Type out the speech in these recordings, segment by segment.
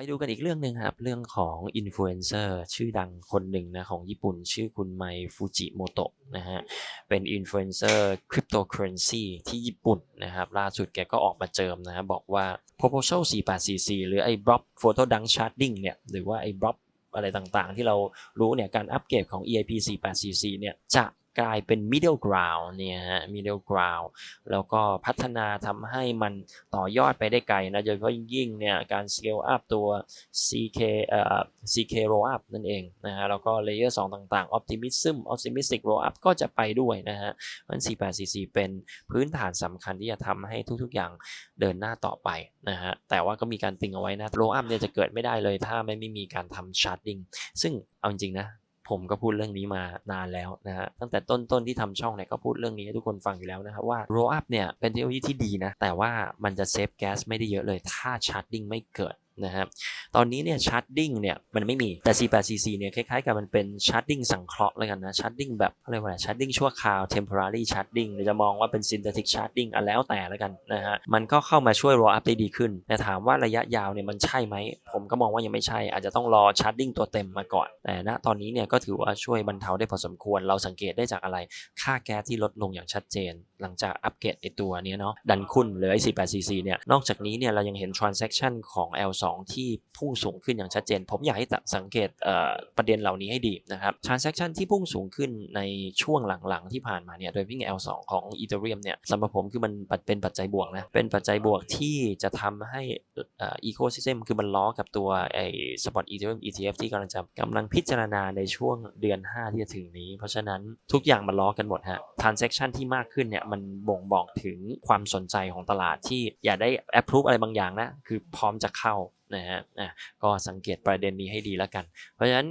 ไปดูกันอีกเรื่องหนึ่งครับ เรื่องของอินฟลูเอนเซอร์ชื่อดังคนหนึ่งนะของญี่ปุ่น ชื่อคุณไมฟูจิโมโตะนะฮะ เป็นอินฟลูเอนเซอร์คริปโตเคอเรนซีที่ญี่ปุ่นนะครับ ล่าสุดแกก็ออกมาเจิมนะฮะบอกว่า proposal 4844 หรือไอ้ block photo dunk sharding เนี่ย หรือว่าไอ้ block อะไรต่างๆ ที่เรารู้เนี่ย การอัปเกรดของ EIP 4844 เนี่ย จะ กลายเป็น middle ground เนี่ยฮะ middle ground แล้วก็พัฒนาทำให้มันต่อยอดไปได้ไกลนะโดยเฉพาะยิ่งเนี่ยการ scale up ตัว CK เอ่อ CK roll up นั่นเองนะฮะแล้วก็ layer 2 ต่างๆ optimism optimistic roll up ก็จะไปด้วยนะฮะมัน4844 เป็นพื้นฐานสำคัญที่จะทำให้ทุกๆอย่างเดินหน้าต่อไปนะฮะแต่ว่าก็มีการติงเอาไว้นะ roll up เนี่ยจะเกิดไม่ได้เลยถ้าไม่มีการทำ sharding ซึ่งเอาจริงนะ ผมก็พูดเรื่องนี้มานานแล้วนะฮะตั้งแต่ต้นๆที่ทำช่องเนี่ยก็พูดเรื่องนี้ให้ทุกคนฟังอยู่แล้วนะครับว่า roll up เนี่ยเป็นเทคโนโลยีที่ดีนะแต่ว่ามันจะเซฟแก๊สไม่ได้เยอะเลยถ้าชาร์จดิ้งไม่เกิด นะครับตอนนี้เนี่ย charging เนี่ยมันไม่มีแต่ C8CC เนี่ยคล้ายๆกับมันเป็น charging สังเคราะห์แล้วกันนะ charging แบบอะไรยกว่าร charging ชั่วคราว temporary charging หรือจะมองว่าเป็น synthetic charging อันแล้วแต่แล้วกันนะฮะมันก็เข้ามาช่วย roll up ได้ดีขึ้น แต่ถามว่าระยะยาวเนี่ยมันใช่ไหม ผมก็มองว่ายังไม่ใช่ อาจจะต้องรอ charging ตัวเต็มมาก่อน แต่ณตอนนี้เนี่ยก็ถือว่าช่วยบรรเทาได้พอสมควรเราสังเกตได้จากอะไร ค่าแก๊สที่ลดลงอย่างชัดเจน หลังจากอัปเกรดไอตัวนี้เนาะดันคุณหรือไอ 48cc เนี่ยนอกจากนี้เนี่ยเรายังเห็น transaction ของ L2 ที่พุ่งสูงขึ้นอย่างชัดเจน ผมอยากให้สังเกตเประเด็นเหล่านี้ให้ดีนะครับ transaction ที่พุ่งสูงขึ้นในช่วงหลังๆ ที่ผ่านมาเนี่ยโดยวิ่ง L2 ของ Ethereum เนี่ยสำหรับผมคือมันเป็นปัจจัยบวกนะ เป็นปัจจัยบวกที่จะทำให้อ่อ ecosystem คือมันล้อกับตัวไอ้ spot Ethereum ETF ที่กำลังจะกำลังพิจารณาในช่วงเดือน 5 ที่จะถึงนี้ เพราะฉะนั้นทุกอย่างมันล้อกันหมดฮะ transaction ที่มากขึ้นเนี่ยมันบ่งบอกถึงความสนใจของตลาดที่อยากได้ approve อะไรบางอย่างนะ คือพร้อมจะเข้า นะฮะอะก็สังเกตประเด็นนี้ให้ดีแล้วกัน เพราะฉะนั้น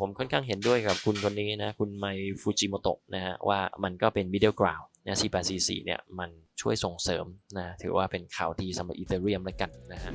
ผมค่อนข้างเห็นด้วยกับคุณคนนี้นะคุณไมฟูจิโมโตะนะฮะว่ามันก็เป็นมิดเดิลกราวนะ C844 เนี่ยมันช่วยส่งเสริมนะถือว่าเป็นข่าวดีสำหรับอีเธเรียมแล้วกันนะฮะ